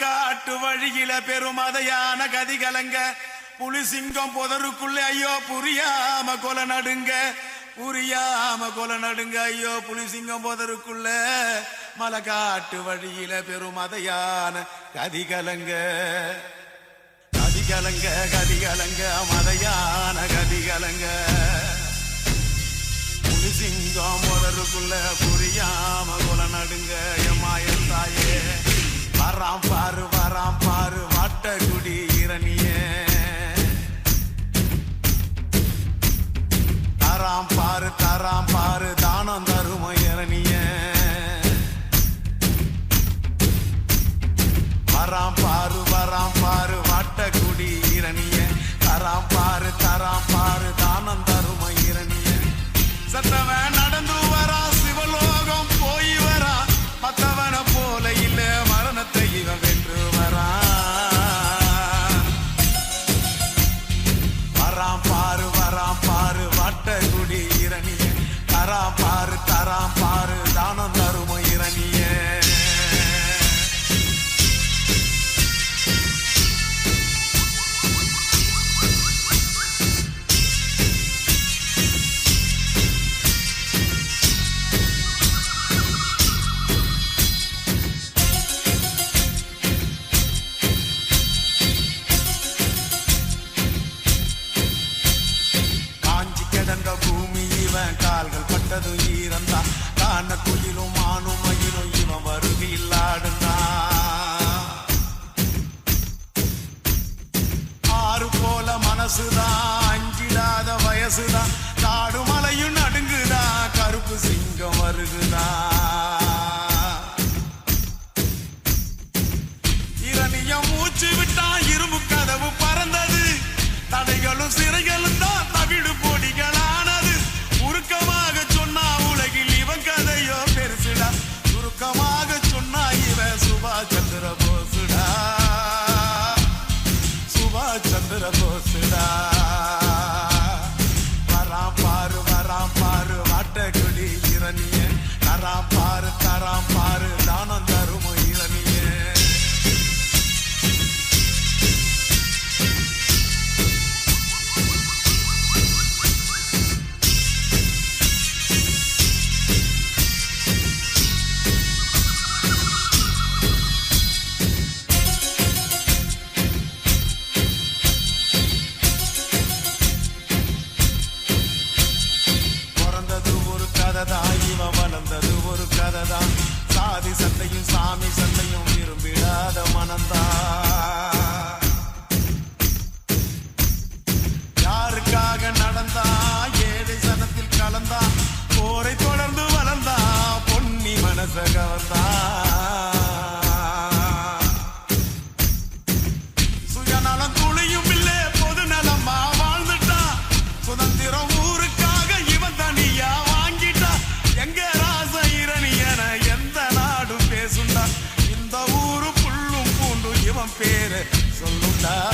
காட்டு வழியில பெருமதையான கதி கலங்க புலிசிங்கம் புதருக்குள்ளே ஐயோ புரியாம கொலை நடுங்க. புரியாம கொலை நடுங்க ஐயோ புலி சிங்கம் போதருக்குள்ள. மலை காட்டு வழியில பெருமதையான கதி கலங்க கதி கலங்க கதி கலங்க மதையான கதி கலங்க புலி சிங்கம் முதலுக்குள்ள புரியாம குல நடுங்க. எம்மாயன் தாயே தராம் பாரு தராம் பாரு தானம் தரும இரணிய வராம் பாரு வராம் பாரு வாட்டக்குடி இரணிய தராம் பாரு தராம் பாரு தானம் தரும சத்தவன் நடந்து வரா சிவலோகம் போய் வரா. மத்தவன போல இல்ல மரணத்தை இவன் வென்று வரா. வராம் பாரு வராம் என் மூச்சு விட்டா இரும்பு கதவு பறந்தது. தடைகளும் சிறைகளும் தான் தவிடு பொடிகளானது. உருக்கமாக சொன்னா உலகில் இவன் கதையோ பெருசுடா. சுருக்கமாக சொன்னா இவன் சுபாஷ் சந்திர போசுடா சுபாஷ் சந்திர போசுடா வராம் பாரு வராம் பாரு வாட்டகுடி இரணியன். தராம் பாரு தராம் பாரு ஒரு இவன் வளர்ந்தது ஒரு கததா சாதி சண்டையும் சாமி சண்டையும் விரும்பிடாத மனந்தா யாருக்காக நடந்தா? ஏழை சனத்தில் கலந்தா. போரை தொடர்ந்து வளர்ந்தா. பொன்னி மனச கவர்ந்தா. sapere, solo.